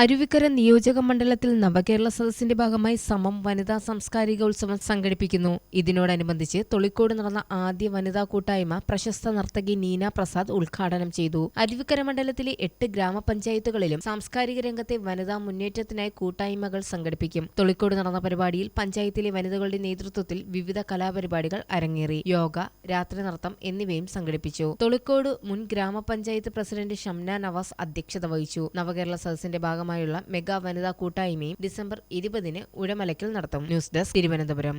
അരുവിക്കര നിയോജക മണ്ഡലത്തിൽ നവകേരള സദസ്സിന്റെ ഭാഗമായി സമം വനിതാ സാംസ്കാരിക ഉത്സവം സംഘടിപ്പിക്കുന്നു. ഇതിനോടനുബന്ധിച്ച് തൊളിക്കോട് നടന്ന ആദ്യ വനിതാ കൂട്ടായ്മ പ്രശസ്ത നർത്തകി നീന പ്രസാദ് ഉദ്ഘാടനം ചെയ്തു. അരുവിക്കര മണ്ഡലത്തിലെ എട്ട് ഗ്രാമപഞ്ചായത്തുകളിലും സാംസ്കാരിക രംഗത്തെ വനിതാ മുന്നേറ്റത്തിനായി കൂട്ടായ്മകൾ സംഘടിപ്പിക്കും. തൊളിക്കോട് നടന്ന പരിപാടിയിൽ പഞ്ചായത്തിലെ വനിതകളുടെ നേതൃത്വത്തിൽ വിവിധ കലാപരിപാടികൾ അരങ്ങേറി. യോഗ രാത്രി നൃത്തം എന്നിവയും സംഘടിപ്പിച്ചു. തൊളിക്കോട് മുൻ ഗ്രാമപഞ്ചായത്ത് പ്രസിഡന്റ് ഷംന നവാസ് അധ്യക്ഷത വഹിച്ചു. നവകേരള സദസ്സിന്റെ ഭാഗമായുള്ള മെഗാ വനിതാ കൂട്ടായ്മയും ഡിസംബർ ഇരുപതിന് ഉഴമലക്കിൽ നടത്തും. News desk Thiruvananthapuram.